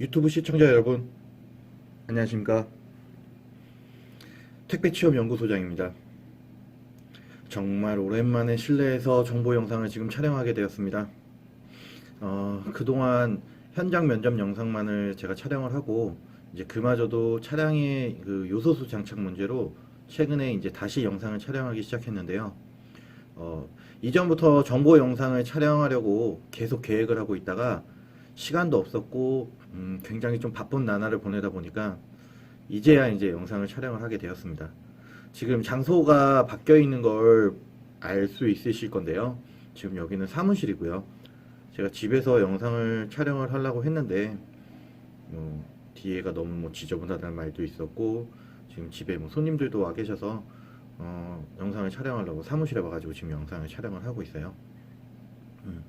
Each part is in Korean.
유튜브 시청자 여러분, 안녕하십니까? 택배취업연구소장입니다. 정말 오랜만에 실내에서 정보 영상을 지금 촬영하게 되었습니다. 어, 그동안 현장 면접 영상만을 제가 촬영을 하고, 이제 그마저도 차량의 그 요소수 장착 문제로 최근에 이제 다시 영상을 촬영하기 시작했는데요. 어, 이전부터 정보 영상을 촬영하려고 계속 계획을 하고 있다가 시간도 없었고 음, 굉장히 좀 바쁜 나날을 보내다 보니까 이제야 이제 영상을 촬영을 하게 되었습니다. 지금 장소가 바뀌어 있는 걸 알 수 있으실 건데요. 지금 여기는 사무실이고요. 제가 집에서 영상을 촬영을 하려고 했는데 뭐 뒤에가 너무 뭐 지저분하다는 말도 있었고 지금 집에 뭐 손님들도 와 계셔서 어, 영상을 촬영하려고 사무실에 와가지고 지금 영상을 촬영을 하고 있어요. 음.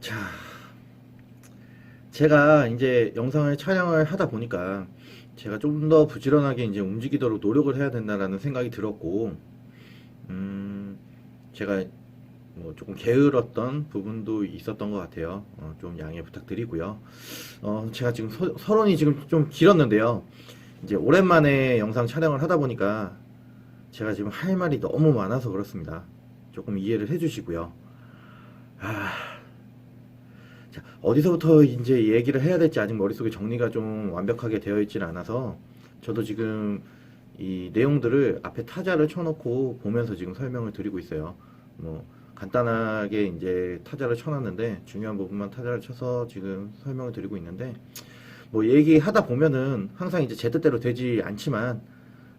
자, 제가 이제 영상을 촬영을 하다 보니까 제가 좀 더 부지런하게 이제 움직이도록 노력을 해야 된다라는 생각이 들었고, 음, 제가 뭐 조금 게을렀던 부분도 있었던 것 같아요. 어, 좀 양해 부탁드리고요. 어, 제가 지금 서, 서론이 지금 좀 길었는데요. 이제 오랜만에 영상 촬영을 하다 보니까 제가 지금 할 말이 너무 많아서 그렇습니다. 조금 이해를 해주시고요. 아, 자, 어디서부터 이제 얘기를 해야 될지 아직 머릿속에 정리가 좀 완벽하게 되어 있지는 않아서 저도 지금 이 내용들을 앞에 타자를 쳐놓고 보면서 지금 설명을 드리고 있어요. 뭐 간단하게 이제 타자를 쳐놨는데 중요한 부분만 타자를 쳐서 지금 설명을 드리고 있는데 뭐 얘기하다 보면은 항상 이제 제 뜻대로 되지 않지만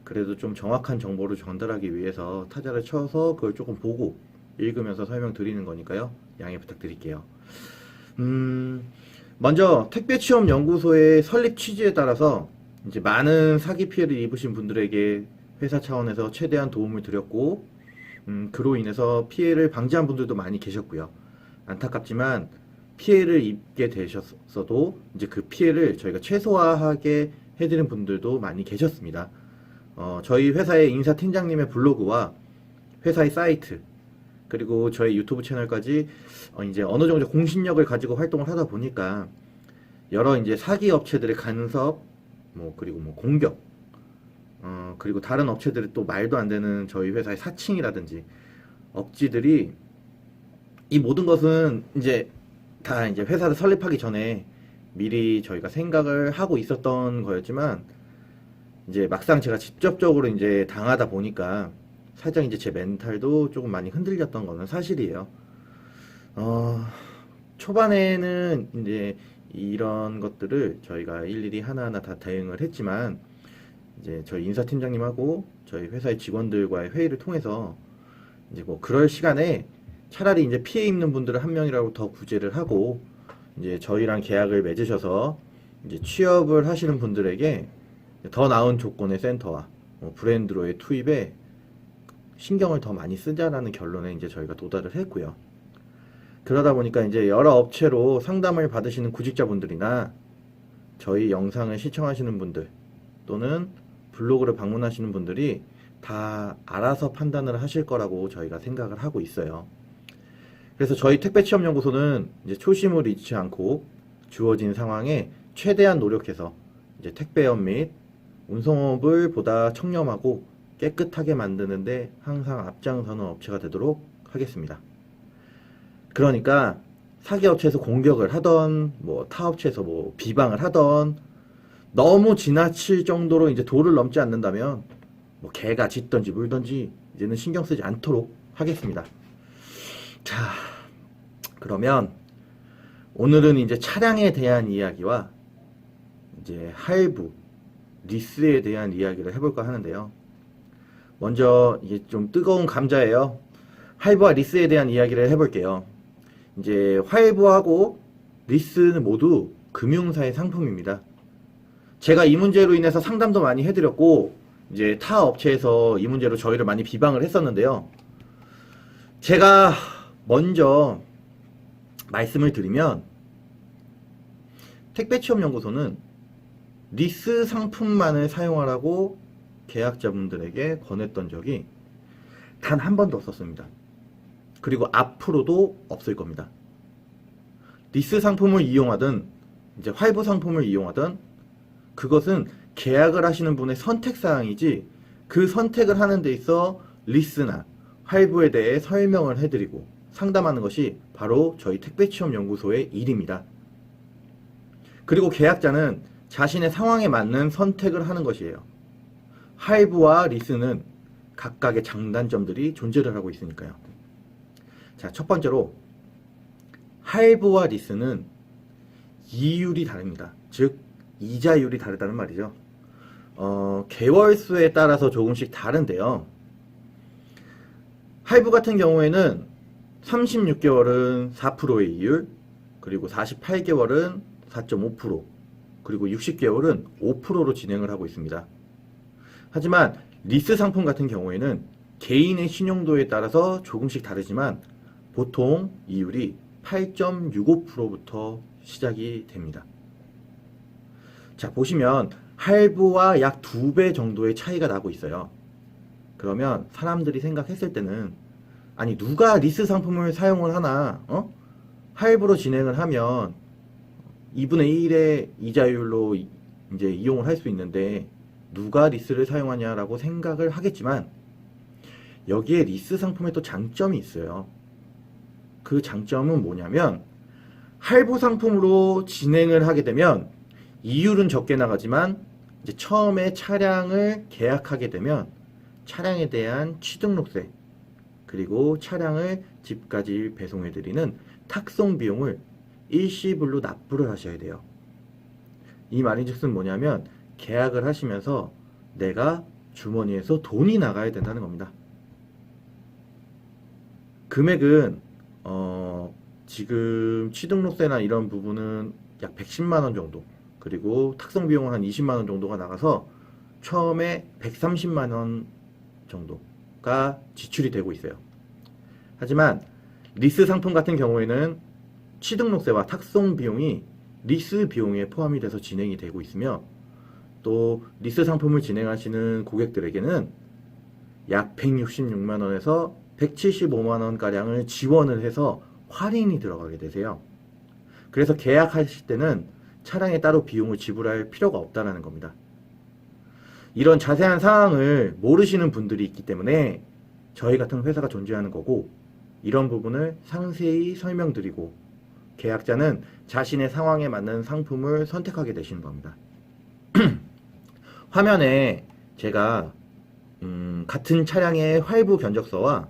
그래도 좀 정확한 정보를 전달하기 위해서 타자를 쳐서 그걸 조금 보고 읽으면서 설명 드리는 거니까요. 양해 부탁드릴게요. 음, 먼저 택배 취업 연구소의 설립 취지에 따라서 이제 많은 사기 피해를 입으신 분들에게 회사 차원에서 최대한 도움을 드렸고, 음, 그로 인해서 피해를 방지한 분들도 많이 계셨고요. 안타깝지만 피해를 입게 되셨어도 이제 그 피해를 저희가 최소화하게 해드린 분들도 많이 계셨습니다. 어, 저희 회사의 인사 팀장님의 블로그와 회사의 사이트, 그리고 저희 유튜브 채널까지 어, 이제 어느 정도 공신력을 가지고 활동을 하다 보니까 여러 이제 사기 업체들의 간섭, 뭐 그리고 뭐 공격, 어 그리고 다른 업체들의 또 말도 안 되는 저희 회사의 사칭이라든지 억지들이 이 모든 것은 이제 다 이제 회사를 설립하기 전에 미리 저희가 생각을 하고 있었던 거였지만 이제 막상 제가 직접적으로 이제 당하다 보니까 살짝 이제 제 멘탈도 조금 많이 흔들렸던 거는 사실이에요. 어, 초반에는 이제 이런 것들을 저희가 일일이 하나하나 다 대응을 했지만 이제 저희 인사팀장님하고 저희 회사의 직원들과의 회의를 통해서 이제 뭐 그럴 시간에 차라리 이제 피해 입는 분들을 한 명이라고 더 구제를 하고 이제 저희랑 계약을 맺으셔서 이제 취업을 하시는 분들에게 더 나은 조건의 센터와 뭐 브랜드로의 투입에 신경을 더 많이 쓰자라는 결론에 이제 저희가 도달을 했고요. 그러다 보니까 이제 여러 업체로 상담을 받으시는 구직자분들이나 저희 영상을 시청하시는 분들 또는 블로그를 방문하시는 분들이 다 알아서 판단을 하실 거라고 저희가 생각을 하고 있어요. 그래서 저희 택배취업연구소는 이제 초심을 잃지 않고 주어진 상황에 최대한 노력해서 이제 택배업 및 운송업을 보다 청렴하고 깨끗하게 만드는데 항상 앞장서는 업체가 되도록 하겠습니다. 그러니까 사기 업체에서 공격을 하던 뭐 타 업체에서 뭐 비방을 하던 너무 지나칠 정도로 이제 도를 넘지 않는다면 뭐 개가 짖던지 물던지 이제는 신경 쓰지 않도록 하겠습니다. 자, 그러면 오늘은 이제 차량에 대한 이야기와 이제 할부, 리스에 대한 이야기를 해볼까 하는데요. 먼저 이게 좀 뜨거운 감자예요. 할부와 리스에 대한 이야기를 해볼게요. 이제 할부하고 리스는 모두 금융사의 상품입니다. 제가 이 문제로 인해서 상담도 많이 해드렸고 이제 타 업체에서 이 문제로 저희를 많이 비방을 했었는데요. 제가 먼저 말씀을 드리면 택배취업연구소는 리스 상품만을 사용하라고 계약자분들에게 권했던 적이 단 한 번도 없었습니다. 그리고 앞으로도 없을 겁니다. 리스 상품을 이용하든 이제 할부 상품을 이용하던 그것은 계약을 하시는 분의 선택 사항이지 그 선택을 하는 데 있어 리스나 할부에 대해 설명을 해드리고 상담하는 것이 바로 저희 택배취업연구소의 일입니다. 그리고 계약자는 자신의 상황에 맞는 선택을 하는 것이에요. 할부와 리스는 각각의 장단점들이 존재를 하고 있으니까요. 자, 첫 번째로 할부와 리스는 이율이 다릅니다. 즉 이자율이 다르다는 말이죠. 어, 개월 수에 따라서 조금씩 다른데요. 할부 같은 경우에는 36개월은 4%의 이율, 그리고 48개월은 4.5%, 그리고 60개월은 5%로 진행을 하고 있습니다. 하지만 리스 상품 같은 경우에는 개인의 신용도에 따라서 조금씩 다르지만 보통 이율이 8.65%부터 시작이 됩니다. 자, 보시면 할부와 약 두 배 정도의 차이가 나고 있어요. 그러면 사람들이 생각했을 때는 아니 누가 리스 상품을 사용을 하나? 어? 할부로 진행을 하면 2분의 1의 이자율로 이- 이제 이용을 할 수 있는데 누가 리스를 사용하냐라고 생각을 하겠지만 여기에 리스 상품에 또 장점이 있어요. 그 장점은 뭐냐면 할부 상품으로 진행을 하게 되면 이율은 적게 나가지만 이제 처음에 차량을 계약하게 되면 차량에 대한 취등록세 그리고 차량을 집까지 배송해 드리는 탁송 비용을 일시불로 납부를 하셔야 돼요. 이 말인즉슨 뭐냐면 계약을 하시면서 내가 주머니에서 돈이 나가야 된다는 겁니다. 금액은 어, 지금 취등록세나 이런 부분은 약 110만 원 정도 그리고 탁송 비용은 한 20만 원 정도가 나가서 처음에 130만 원 정도가 지출이 되고 있어요. 하지만 리스 상품 같은 경우에는 취등록세와 탁송 비용이 리스 비용에 포함이 돼서 진행이 되고 있으며 또 리스 상품을 진행하시는 고객들에게는 약 166만 원에서 175만 원 가량을 지원을 해서 할인이 들어가게 되세요. 그래서 계약하실 때는 차량에 따로 비용을 지불할 필요가 없다는 겁니다. 이런 자세한 사항을 모르시는 분들이 있기 때문에 저희 같은 회사가 존재하는 거고 이런 부분을 상세히 설명드리고 계약자는 자신의 상황에 맞는 상품을 선택하게 되시는 겁니다. 화면에 제가 음, 같은 차량의 활부 견적서와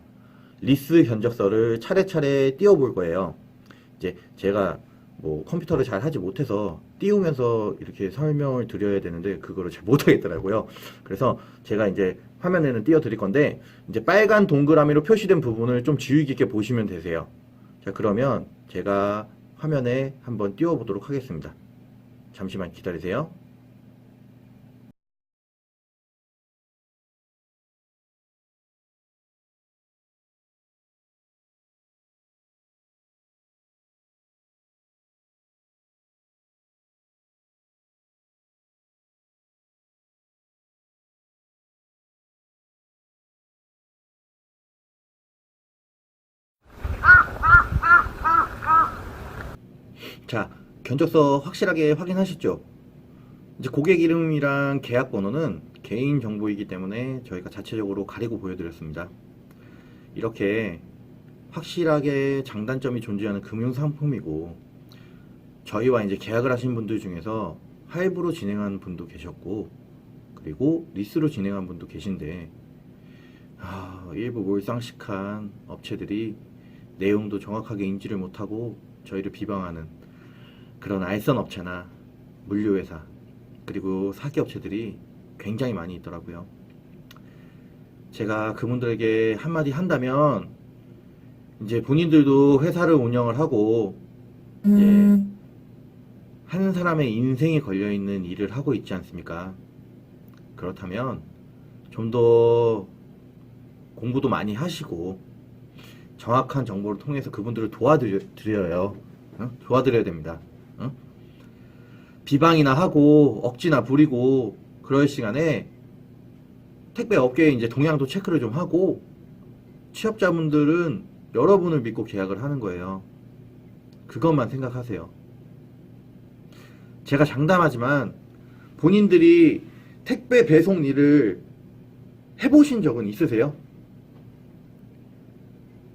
리스 견적서를 차례차례 띄워 볼 거예요. 이제 제가 뭐 컴퓨터를 잘 하지 못해서 띄우면서 이렇게 설명을 드려야 되는데 그거를 잘 못하겠더라고요. 그래서 제가 이제 화면에는 띄워 드릴 건데 이제 빨간 동그라미로 표시된 부분을 좀 주의 깊게 보시면 되세요. 자 그러면 제가 화면에 한번 띄워 보도록 하겠습니다. 잠시만 기다리세요. 자, 견적서 확실하게 확인하셨죠? 이제 고객 이름이랑 계약 번호는 개인 정보이기 때문에 저희가 자체적으로 가리고 보여드렸습니다. 이렇게 확실하게 장단점이 존재하는 금융 상품이고 저희와 이제 계약을 하신 분들 중에서 할부로 진행하는 분도 계셨고 그리고 리스로 진행한 분도 계신데 아, 일부 몰상식한 업체들이 내용도 정확하게 인지를 못하고 저희를 비방하는 그런 알선 업체나 물류회사 그리고 사기 업체들이 굉장히 많이 있더라고요. 제가 그분들에게 한마디 한다면 이제 본인들도 회사를 운영을 하고 이제 한 사람의 인생이 걸려 있는 일을 하고 있지 않습니까? 그렇다면 좀 더 공부도 많이 하시고 정확한 정보를 통해서 그분들을 도와드려요. 어? 도와드려야 됩니다. 어? 비방이나 하고 억지나 부리고 그럴 시간에 택배 업계에 이제 동향도 체크를 좀 하고 취업자분들은 여러분을 믿고 계약을 하는 거예요. 그것만 생각하세요. 제가 장담하지만 본인들이 택배 배송 일을 해보신 적은 있으세요?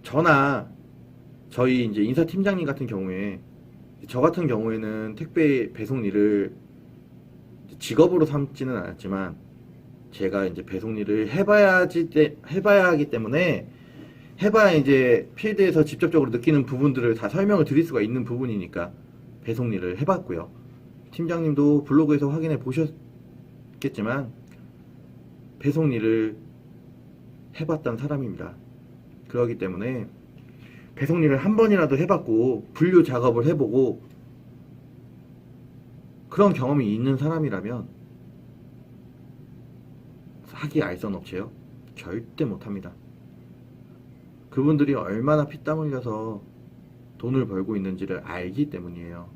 저나 저희 이제 인사팀장님 같은 경우에 저 같은 경우에는 택배 배송 일을 직업으로 삼지는 않았지만 제가 이제 배송 일을 해봐야지 때- 해봐야 하기 때문에 해봐야 이제 필드에서 직접적으로 느끼는 부분들을 다 설명을 드릴 수가 있는 부분이니까 배송 일을 해봤고요. 팀장님도 블로그에서 확인해 보셨겠지만 배송 일을 해봤던 사람입니다. 그러기 때문에 배송 일을 한 번이라도 해봤고 분류 작업을 해보고 그런 경험이 있는 사람이라면 사기 알선 업체요? 절대 못합니다. 그분들이 얼마나 피땀 흘려서 돈을 벌고 있는지를 알기 때문이에요.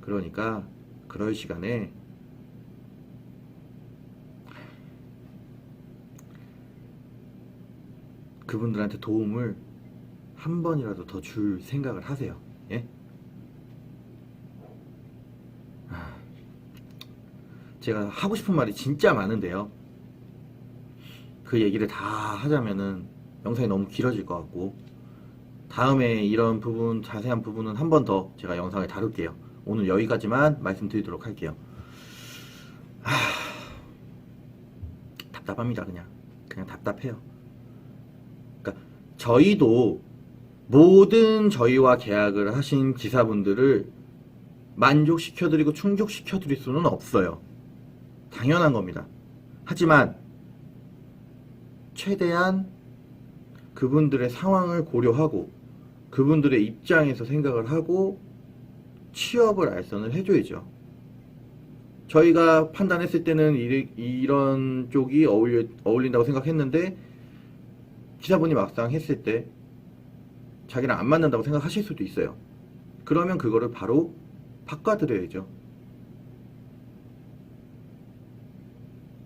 그러니까 그럴 시간에 그분들한테 도움을 한 번이라도 더 줄 생각을 하세요. 예? 아, 제가 하고 싶은 말이 진짜 많은데요. 그 얘기를 다 하자면은 영상이 너무 길어질 것 같고 다음에 이런 부분 자세한 부분은 한 번 더 제가 영상을 다룰게요. 오늘 여기까지만 말씀드리도록 할게요. 아, 답답합니다 그냥 그냥 답답해요. 그러니까 저희도 모든 저희와 계약을 하신 기사분들을 만족시켜드리고 충족시켜드릴 수는 없어요. 당연한 겁니다. 하지만 최대한 그분들의 상황을 고려하고 그분들의 입장에서 생각을 하고 취업을 알선을 해줘야죠. 저희가 판단했을 때는 이- 이런 쪽이 어울린다고 생각했는데 기사분이 막상 했을 때 자기랑 안 맞는다고 생각하실 수도 있어요. 그러면 그거를 바로 바꿔드려야죠.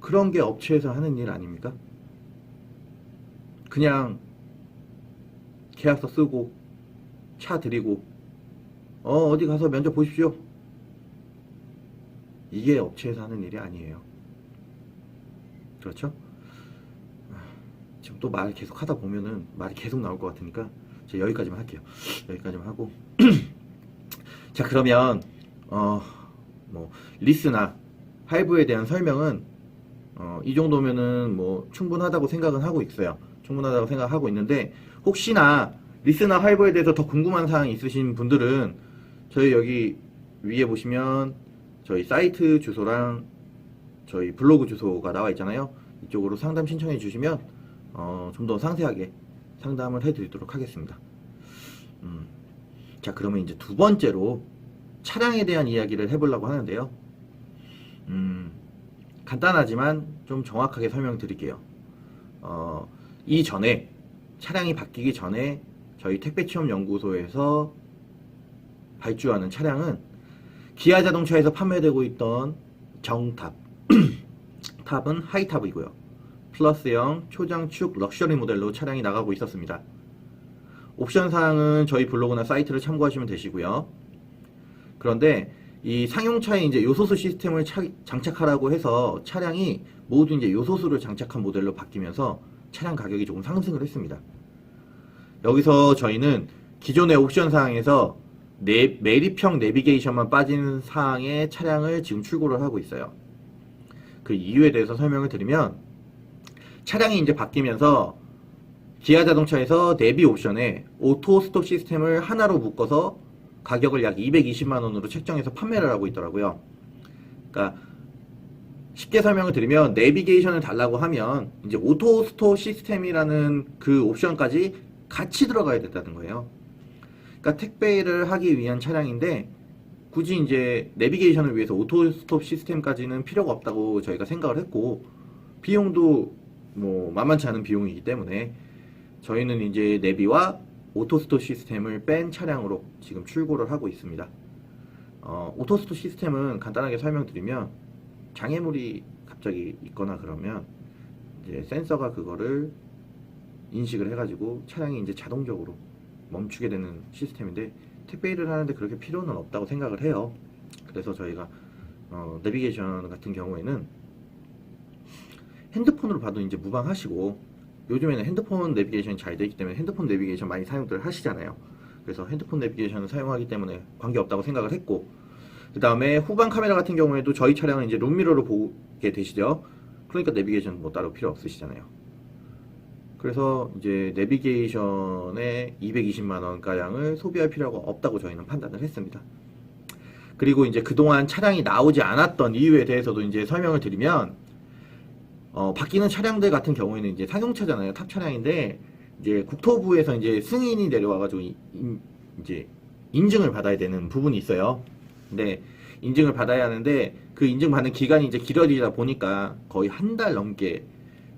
그런 게 업체에서 하는 일 아닙니까? 그냥 계약서 쓰고 차 드리고 어 어디 가서 면접 보십시오. 이게 업체에서 하는 일이 아니에요. 그렇죠? 아, 지금 또 말 계속 하다 보면은 말이 계속 나올 것 같으니까 제가 여기까지만 할게요. 여기까지만 하고 자 그러면 어 뭐 리스나 할부에 대한 설명은 어, 이 정도면은 뭐 충분하다고 생각은 하고 있어요. 충분하다고 생각하고 있는데 혹시나 리스나 할부에 대해서 더 궁금한 사항 있으신 분들은 저희 여기 위에 보시면 저희 사이트 주소랑 저희 블로그 주소가 나와 있잖아요. 이쪽으로 상담 신청해 주시면 어, 좀 더 상세하게 상담을 해드리도록 하겠습니다. 음, 자 그러면 이제 두 번째로 차량에 대한 이야기를 해보려고 하는데요. 음, 간단하지만 좀 정확하게 설명드릴게요. 어, 이전에 차량이 바뀌기 전에 저희 택배체험연구소에서 발주하는 차량은 기아 자동차에서 판매되고 있던 정탑 탑은 하이탑이고요. 플러스형 초장축 럭셔리 모델로 차량이 나가고 있었습니다. 옵션 사항은 저희 블로그나 사이트를 참고하시면 되시고요. 그런데 이 상용차에 이제 요소수 시스템을 차- 장착하라고 해서 차량이 모두 이제 요소수를 장착한 모델로 바뀌면서 차량 가격이 조금 상승을 했습니다. 여기서 저희는 기존의 옵션 사항에서 네, 매립형 내비게이션만 빠진 사항의 차량을 지금 출고를 하고 있어요. 그 이유에 대해서 설명을 드리면 차량이 이제 바뀌면서 기아 자동차에서 내비 옵션에 오토 스톱 시스템을 하나로 묶어서 가격을 약 220만 원으로 책정해서 판매를 하고 있더라고요. 그러니까 쉽게 설명을 드리면 내비게이션을 달라고 하면 이제 오토 스톱 시스템이라는 그 옵션까지 같이 들어가야 된다는 거예요. 그러니까 택배를 하기 위한 차량인데 굳이 이제 내비게이션을 위해서 오토 스톱 시스템까지는 필요가 없다고 저희가 생각을 했고 비용도 뭐 만만치 않은 비용이기 때문에 저희는 이제 내비와 오토스톱 시스템을 뺀 차량으로 지금 출고를 하고 있습니다. 어, 오토스톱 시스템은 간단하게 설명드리면 장애물이 갑자기 있거나 그러면 이제 센서가 그거를 인식을 해가지고 차량이 이제 자동적으로 멈추게 되는 시스템인데 택배 일을 하는데 그렇게 필요는 없다고 생각을 해요. 그래서 저희가 어, 내비게이션 같은 경우에는 핸드폰으로 봐도 이제 무방하시고 요즘에는 핸드폰 내비게이션이 잘 되기 때문에 핸드폰 내비게이션 많이 사용들 하시잖아요. 그래서 핸드폰 내비게이션을 사용하기 때문에 관계 없다고 생각을 했고 그 다음에 후방 카메라 같은 경우에도 저희 차량은 이제 룸미러로 보게 되시죠. 그러니까 내비게이션 뭐 따로 필요 없으시잖아요. 그래서 이제 내비게이션에 220만 원 가량을 소비할 필요가 없다고 저희는 판단을 했습니다. 그리고 이제 그동안 차량이 나오지 않았던 이유에 대해서도 이제 설명을 드리면 어, 바뀌는 차량들 같은 경우에는 이제 상용차잖아요. 탑 차량인데 이제 국토부에서 이제 승인이 내려와가지고 이- 인- 이제 인증을 받아야 되는 부분이 있어요. 근데 인증을 받아야 하는데 그 인증받는 기간이 이제 길어지다 보니까 거의 한 달 넘게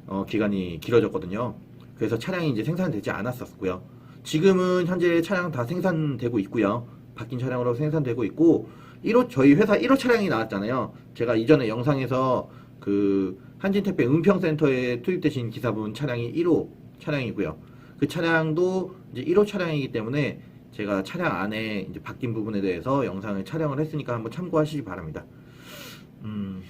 어, 기간이 길어졌거든요. 그래서 차량이 이제 생산되지 않았었고요. 지금은 현재 차량 다 생산되고 있고요. 바뀐 차량으로 생산되고 있고 1호 저희 회사 1호 차량이 나왔잖아요. 제가 이전에 영상에서 그 한진택배 은평센터에 투입되신 기사분 차량이 1호 차량이고요. 그 차량도 이제 1호 차량이기 때문에 제가 차량 안에 이제 바뀐 부분에 대해서 영상을 촬영을 했으니까 한번 참고하시기 바랍니다. 음,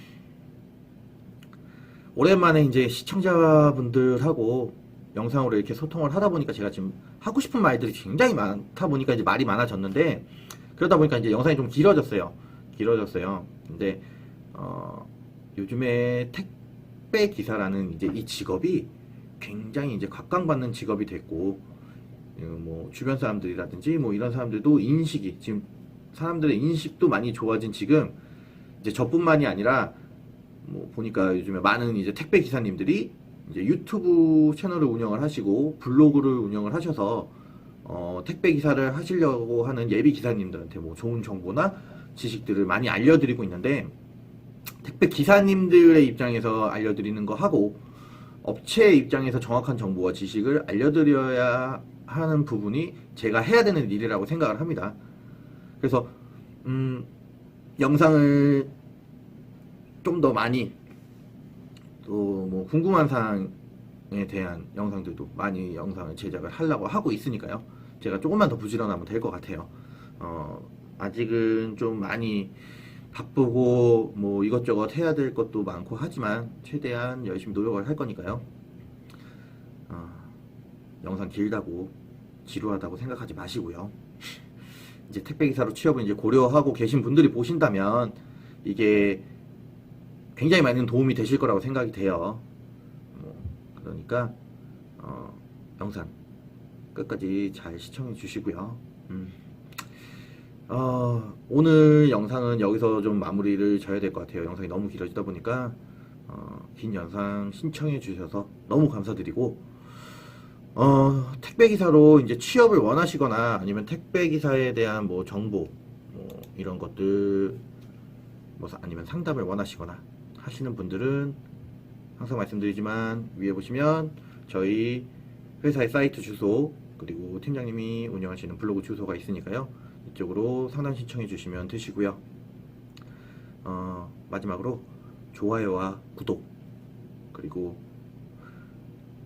오랜만에 이제 시청자분들하고 영상으로 이렇게 소통을 하다 보니까 제가 지금 하고 싶은 말들이 굉장히 많다 보니까 이제 말이 많아졌는데 그러다 보니까 이제 영상이 좀 길어졌어요. 길어졌어요. 근데 어, 요즘에 택 배 기사라는 이제 이 직업이 굉장히 이제 각광받는 직업이 됐고 어, 뭐 주변 사람들이라든지 뭐 이런 사람들도 인식이 지금 사람들의 인식도 많이 좋아진 지금 이제 저뿐만이 아니라 뭐 보니까 요즘에 많은 이제 택배 기사님들이 이제 유튜브 채널을 운영을 하시고 블로그를 운영을 하셔서 어, 택배 기사를 하시려고 하는 예비 기사님들한테 뭐 좋은 정보나 지식들을 많이 알려드리고 있는데 택배 기사님들의 입장에서 알려드리는 거 하고 업체 입장에서 정확한 정보와 지식을 알려드려야 하는 부분이 제가 해야 되는 일이라고 생각을 합니다. 그래서 음, 영상을 좀 더 많이 또 뭐 궁금한 사항에 대한 영상들도 많이 영상을 제작을 하려고 하고 있으니까요. 제가 조금만 더 부지런하면 될 것 같아요. 어, 아직은 좀 많이 바쁘고 뭐 이것저것 해야 될 것도 많고 하지만 최대한 열심히 노력을 할 거니까요. 어, 영상 길다고 지루하다고 생각하지 마시고요. 이제 택배 기사로 취업을 이제 고려하고 계신 분들이 보신다면 이게 굉장히 많은 도움이 되실 거라고 생각이 돼요. 뭐, 그러니까 어, 영상 끝까지 잘 시청해 주시고요. 음. 어, 오늘 영상은 여기서 좀 마무리를 져야 될 것 같아요. 영상이 너무 길어지다 보니까 어, 긴 영상 신청해 주셔서 너무 감사드리고 어, 택배 기사로 이제 취업을 원하시거나 아니면 택배 기사에 대한 뭐 정보 뭐 이런 것들 뭐 사- 아니면 상담을 원하시거나 하시는 분들은 항상 말씀드리지만 위에 보시면 저희 회사의 사이트 주소 그리고 팀장님이 운영하시는 블로그 주소가 있으니까요 이쪽으로 상담 신청해 주시면 되시고요. 어, 마지막으로 좋아요와 구독 그리고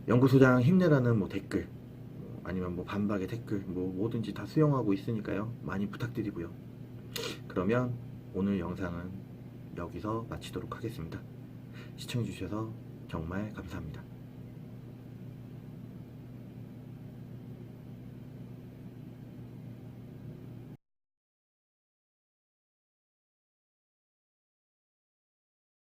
연구소장 힘내라는 뭐 댓글 뭐 아니면 뭐 반박의 댓글 뭐 뭐든지 다 수용하고 있으니까요. 많이 부탁드리고요. 그러면 오늘 영상은 여기서 마치도록 하겠습니다. 시청해 주셔서 정말 감사합니다